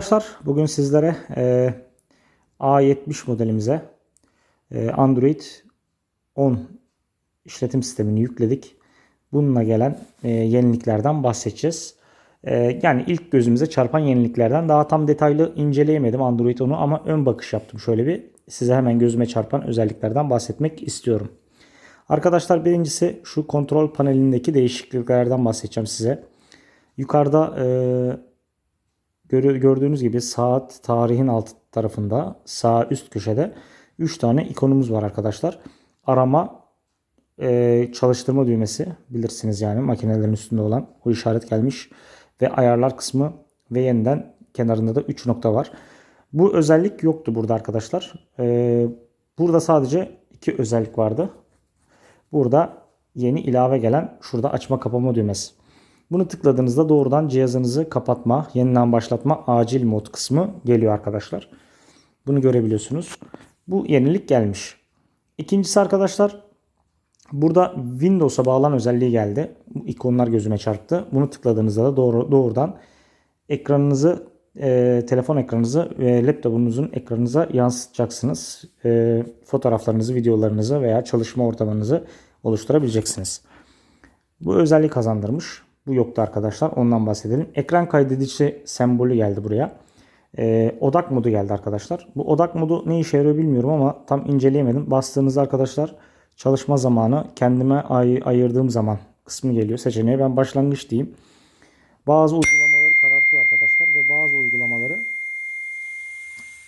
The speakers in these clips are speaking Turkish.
Arkadaşlar bugün sizlere e, A70 modelimize e, Android 10 işletim sistemini yükledik. Bununla gelen e, yeniliklerden bahsedeceğiz. E, yani ilk gözümüze çarpan yeniliklerden daha tam detaylı inceleyemedim Android 10'u ama ön bakış yaptım şöyle bir. Size hemen gözüme çarpan özelliklerden bahsetmek istiyorum. Arkadaşlar birincisi şu kontrol panelindeki değişikliklerden bahsedeceğim size. Yukarıda e, gördüğünüz gibi saat tarihin alt tarafında sağ üst köşede 3 tane ikonumuz var arkadaşlar. Arama, e, çalıştırma düğmesi bilirsiniz yani makinelerin üstünde olan o işaret gelmiş ve ayarlar kısmı ve yeniden kenarında da 3 nokta var. Bu özellik yoktu burada arkadaşlar. E, burada sadece iki özellik vardı. Burada yeni ilave gelen şurada açma kapama düğmesi. Bunu tıkladığınızda doğrudan cihazınızı kapatma, yeniden başlatma, acil mod kısmı geliyor arkadaşlar. Bunu görebiliyorsunuz. Bu yenilik gelmiş. İkincisi arkadaşlar burada Windows'a bağlan özelliği geldi. Bu ikonlar gözüme çarptı. Bunu tıkladığınızda da doğru, doğrudan ekranınızı e, telefon ekranınızı ve laptopunuzun ekranınıza yansıtacaksınız. E, fotoğraflarınızı, videolarınızı veya çalışma ortamınızı oluşturabileceksiniz. Bu özelliği kazandırmış. Bu yoktu arkadaşlar. Ondan bahsedelim. Ekran kaydedici sembolü geldi buraya. Ee, odak modu geldi arkadaşlar. Bu odak modu ne işe yarıyor bilmiyorum ama tam inceleyemedim. Bastığınızda arkadaşlar çalışma zamanı kendime ay- ayırdığım zaman kısmı geliyor seçeneğe. Ben başlangıç diyeyim. Bazı uygulamaları karartıyor arkadaşlar ve bazı uygulamaları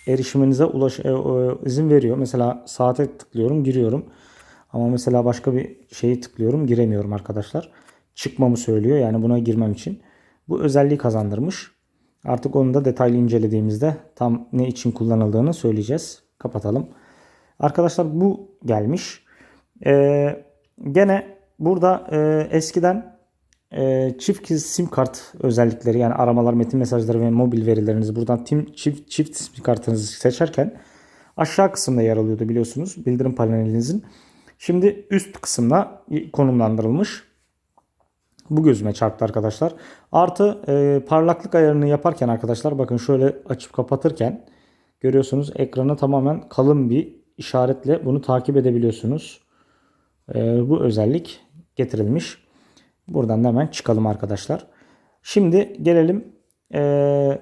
erişiminize ulaş e, e, izin veriyor. Mesela saate tıklıyorum, giriyorum. Ama mesela başka bir şeyi tıklıyorum, giremiyorum arkadaşlar. Çıkmamı söylüyor yani buna girmem için. Bu özelliği kazandırmış. Artık onu da detaylı incelediğimizde tam ne için kullanıldığını söyleyeceğiz. Kapatalım. Arkadaşlar bu gelmiş. Ee, gene burada e, eskiden e, çift sim kart özellikleri yani aramalar, metin mesajları ve mobil verilerinizi buradan tim, çift, çift sim kartınızı seçerken aşağı kısımda yer alıyordu biliyorsunuz bildirim panelinizin. Şimdi üst kısımda konumlandırılmış. Bu gözüme çarptı arkadaşlar. Artı e, parlaklık ayarını yaparken arkadaşlar bakın şöyle açıp kapatırken görüyorsunuz ekranı tamamen kalın bir işaretle bunu takip edebiliyorsunuz. E, bu özellik getirilmiş. Buradan da hemen çıkalım arkadaşlar. Şimdi gelelim e,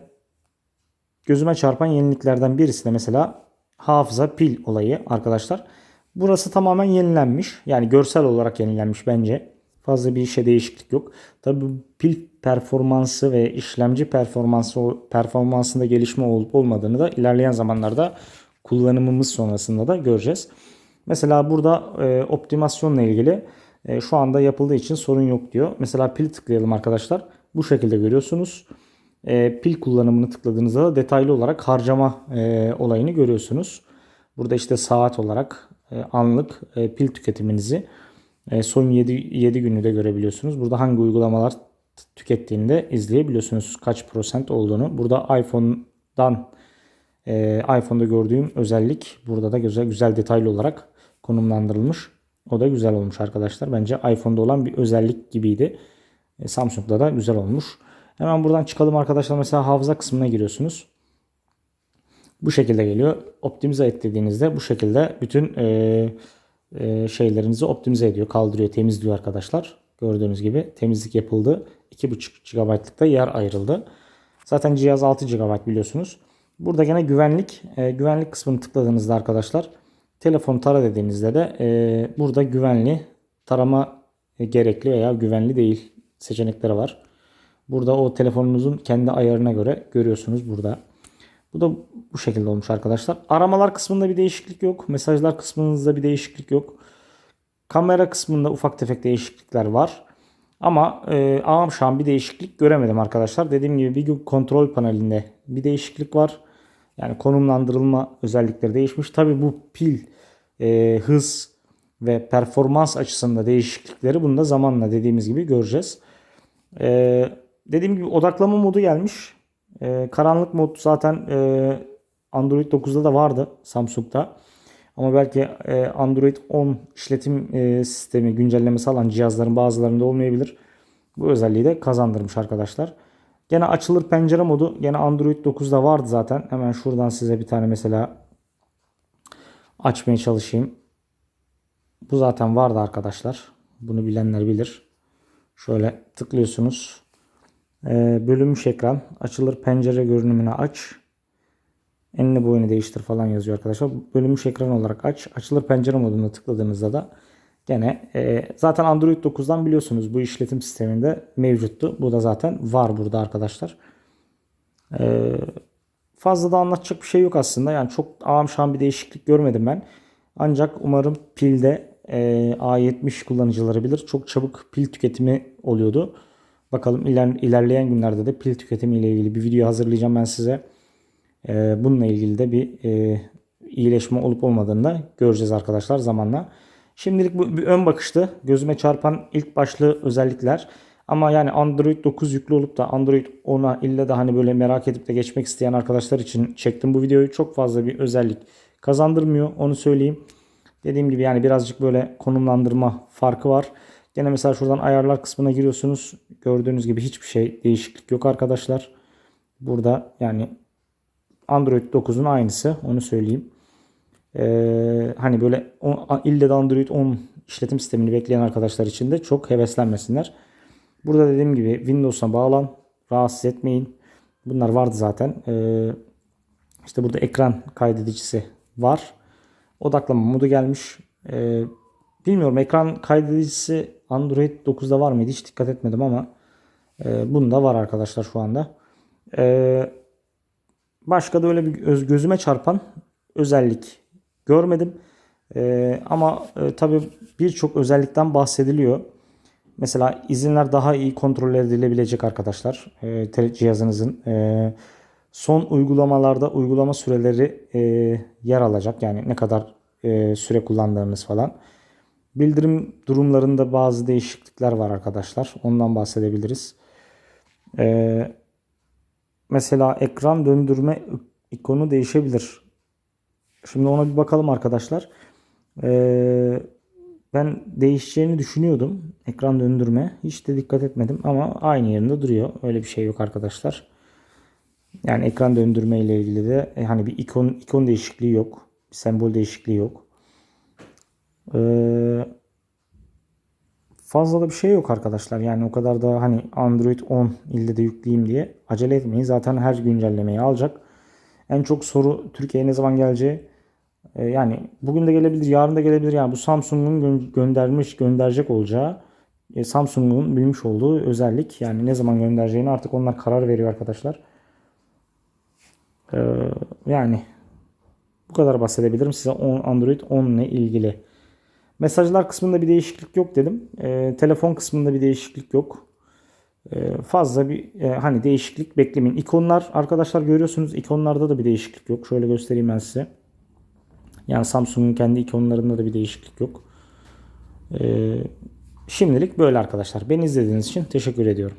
gözüme çarpan yeniliklerden birisi de mesela hafıza pil olayı arkadaşlar. Burası tamamen yenilenmiş. Yani görsel olarak yenilenmiş bence. Fazla bir işe değişiklik yok. Tabi pil performansı ve işlemci performansı performansında gelişme olup olmadığını da ilerleyen zamanlarda kullanımımız sonrasında da göreceğiz. Mesela burada e, optimasyonla ilgili e, şu anda yapıldığı için sorun yok diyor. Mesela pil tıklayalım arkadaşlar. Bu şekilde görüyorsunuz. E, pil kullanımını tıkladığınızda da detaylı olarak harcama e, olayını görüyorsunuz. Burada işte saat olarak e, anlık e, pil tüketiminizi son 7, 7 günü de görebiliyorsunuz. Burada hangi uygulamalar tükettiğini de izleyebiliyorsunuz. Kaç prosent olduğunu. Burada iPhone'dan e, iPhone'da gördüğüm özellik burada da güzel güzel detaylı olarak konumlandırılmış. O da güzel olmuş arkadaşlar. Bence iPhone'da olan bir özellik gibiydi. E, Samsung'da da güzel olmuş. Hemen buradan çıkalım arkadaşlar. Mesela hafıza kısmına giriyorsunuz. Bu şekilde geliyor. Optimize et dediğinizde bu şekilde bütün e, e, şeylerinizi optimize ediyor. Kaldırıyor, temizliyor arkadaşlar. Gördüğünüz gibi temizlik yapıldı. 2.5 GB'lıkta yer ayrıldı. Zaten cihaz 6 GB biliyorsunuz. Burada gene güvenlik e, güvenlik kısmını tıkladığınızda arkadaşlar telefon tara dediğinizde de e, burada güvenli tarama gerekli veya güvenli değil seçenekleri var. Burada o telefonunuzun kendi ayarına göre görüyorsunuz burada. Bu da bu şekilde olmuş arkadaşlar. Aramalar kısmında bir değişiklik yok. Mesajlar kısmında bir değişiklik yok. Kamera kısmında ufak tefek değişiklikler var. Ama e, ağam şu an bir değişiklik göremedim arkadaşlar. Dediğim gibi bir kontrol panelinde bir değişiklik var. Yani konumlandırılma özellikleri değişmiş. Tabi bu pil e, hız ve performans açısında değişiklikleri bunu da zamanla dediğimiz gibi göreceğiz. E, dediğim gibi odaklama modu gelmiş. E, karanlık mod zaten e, Android 9'da da vardı Samsung'da. Ama belki e, Android 10 işletim e, sistemi güncellemesi alan cihazların bazılarında olmayabilir. Bu özelliği de kazandırmış arkadaşlar. Gene açılır pencere modu. Gene Android 9'da vardı zaten. Hemen şuradan size bir tane mesela açmaya çalışayım. Bu zaten vardı arkadaşlar. Bunu bilenler bilir. Şöyle tıklıyorsunuz. Ee, bölünmüş ekran. Açılır pencere görünümünü aç. Enine boyunu değiştir falan yazıyor arkadaşlar. Bölünmüş ekran olarak aç. Açılır pencere moduna tıkladığınızda da gene e, zaten Android 9'dan biliyorsunuz bu işletim sisteminde mevcuttu. Bu da zaten var burada arkadaşlar. Ee, fazla da anlatacak bir şey yok aslında. Yani çok ağam şam bir değişiklik görmedim ben. Ancak umarım pilde e, A70 kullanıcıları bilir. Çok çabuk pil tüketimi oluyordu. Bakalım iler, ilerleyen günlerde de pil tüketimi ile ilgili bir video hazırlayacağım ben size. E, bununla ilgili de bir e, iyileşme olup olmadığını da göreceğiz arkadaşlar zamanla. Şimdilik bu bir ön bakıştı. Gözüme çarpan ilk başlı özellikler. Ama yani Android 9 yüklü olup da Android 10'a illa da hani böyle merak edip de geçmek isteyen arkadaşlar için çektim bu videoyu. Çok fazla bir özellik kazandırmıyor onu söyleyeyim. Dediğim gibi yani birazcık böyle konumlandırma farkı var. Gene mesela şuradan ayarlar kısmına giriyorsunuz. Gördüğünüz gibi hiçbir şey değişiklik yok arkadaşlar. Burada yani Android 9'un aynısı onu söyleyeyim. Ee, hani böyle on, ille de Android 10 işletim sistemini bekleyen arkadaşlar için de çok heveslenmesinler. Burada dediğim gibi Windows'a bağlan. Rahatsız etmeyin. Bunlar vardı zaten. Ee, işte burada ekran kaydedicisi var. Odaklama modu gelmiş. Ee, bilmiyorum ekran kaydedicisi Android 9'da var mıydı? Hiç dikkat etmedim ama e, bunda var arkadaşlar şu anda. Ee, başka da öyle bir göz, gözüme çarpan özellik görmedim. Ee, ama e, tabii birçok özellikten bahsediliyor. Mesela izinler daha iyi kontrol edilebilecek arkadaşlar. E, cihazınızın e, son uygulamalarda uygulama süreleri e, yer alacak. Yani ne kadar e, süre kullandığınız falan. Bildirim durumlarında bazı değişiklikler var arkadaşlar. Ondan bahsedebiliriz. E, mesela ekran döndürme ikonu değişebilir. Şimdi ona bir bakalım arkadaşlar. Eee ben değişeceğini düşünüyordum. Ekran döndürme. Hiç de dikkat etmedim ama aynı yerinde duruyor. Öyle bir şey yok arkadaşlar. Yani ekran döndürme ile ilgili de e, hani bir ikon ikon değişikliği yok. Bir sembol değişikliği yok. Ee, fazla da bir şey yok arkadaşlar. Yani o kadar da hani Android 10 ilde de yükleyeyim diye acele etmeyin. Zaten her güncellemeyi alacak. En çok soru Türkiye'ye ne zaman geleceği. E, yani bugün de gelebilir, yarın da gelebilir. Yani bu Samsung'un gö- göndermiş, gönderecek olacağı e, Samsung'un bilmiş olduğu özellik. Yani ne zaman göndereceğini artık onlar karar veriyor arkadaşlar. E, yani bu kadar bahsedebilirim size Android 10 ile ilgili. Mesajlar kısmında bir değişiklik yok dedim. E, telefon kısmında bir değişiklik yok. E, fazla bir e, hani değişiklik beklemeyin. İkonlar arkadaşlar görüyorsunuz ikonlarda da bir değişiklik yok. Şöyle göstereyim ben size. Yani Samsung'un kendi ikonlarında da bir değişiklik yok. Ee, şimdilik böyle arkadaşlar. Beni izlediğiniz için teşekkür ediyorum.